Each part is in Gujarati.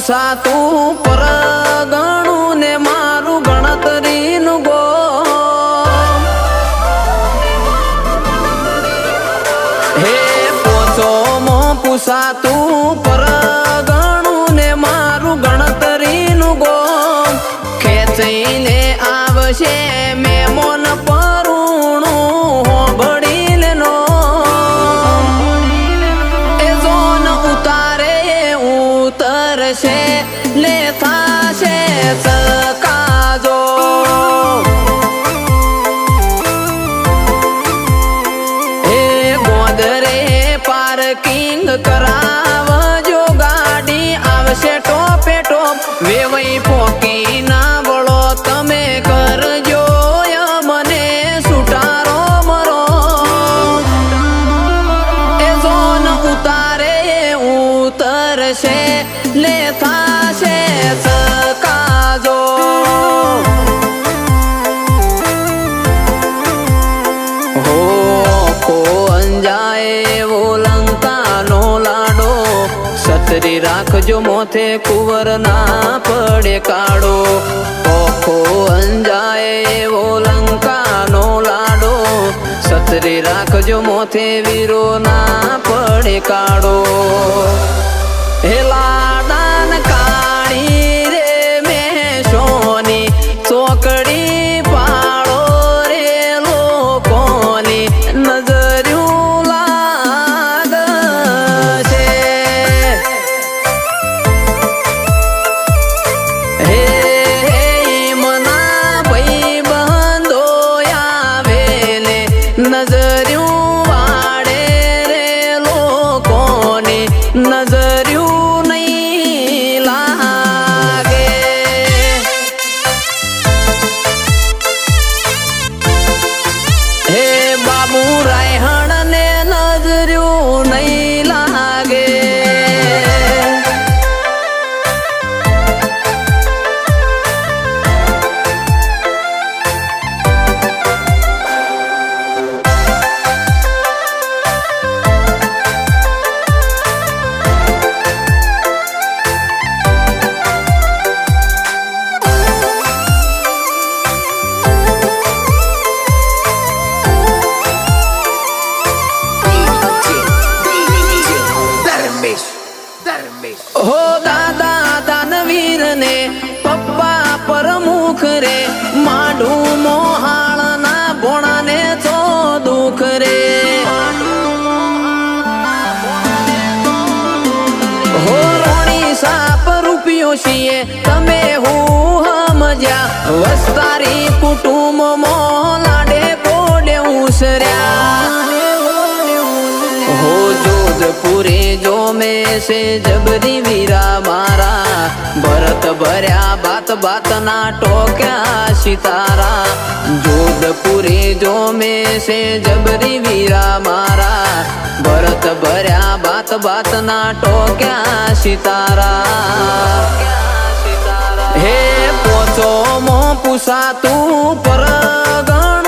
પોચો મો પર ને મારું ગણતરીનું ગો. હે પોચો મો પૂછાતું પર ગણું ને મારું ગો. ખેંચીને આવશે મેમોન પરુણું લે થાશે ચકાજો હે ગોદરે પાર્કિંગ કરાવજો, ગાડી આવશે ટોપે ટોપ. વેવઈ પોકી ના વળો, તમે કરજો મને સુટારો મરો. એ ઉતારે ઉતરશે લે થાશે સતરી રાખજો મોથે કુંવર ના પડે કાળો ઓખો અંજાય એવો લંકાનો લાડો સતરી રાખજો મોથે વીરો ના પડે કાળો નજર્યું વાડે રે લોકોની નજર્યું પપ્પા પરમુખ રે માઢું મોહાળના ભોણાને તો દુખ રે. હો રોણી સાપ રૂપિયો છીએ તમે હું સમજ્યા વસ્તારી કુટુંબ મો લાડે કોડે ઉસર્યા पूरे जो में से जबरी वीरा मारा भरत भर्या बात बात ना टोक्या सितारा। जोधपुरे जो में से जबरी वीरा मारा भरत भर्या बात बात ना टोक्या सितारा। हे पोचो मो पुसा तू परगण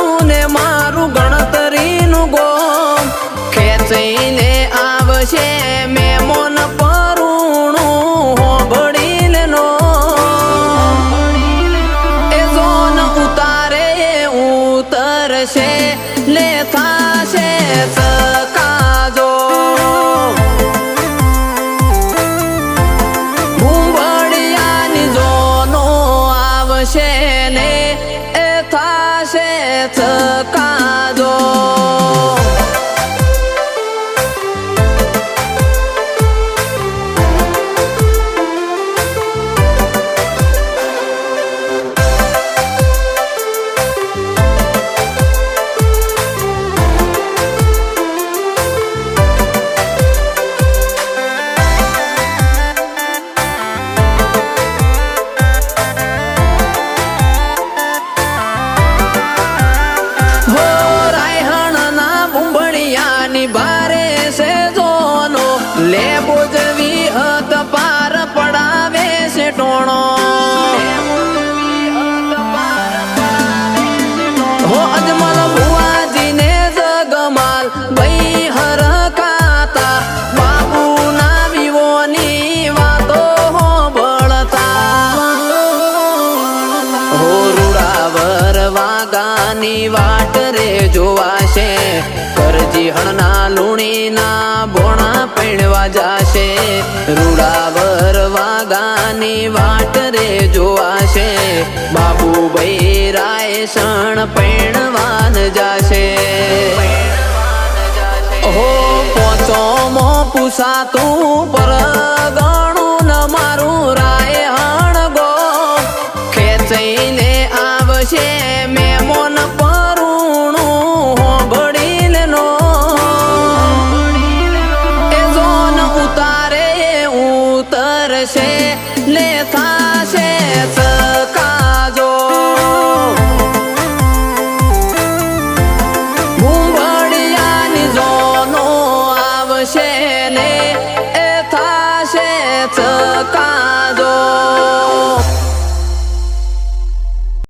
વાગાની વાટ રે જોવાશે. કરજી હણના લુણીના બોણા પીણવા જાશે. રૂડાવર વાગાની વાટ રે જોવાશે. બાબુભાઈ રાય શણ પીણવાન જાશે. હો પોચો મો પૂસાતું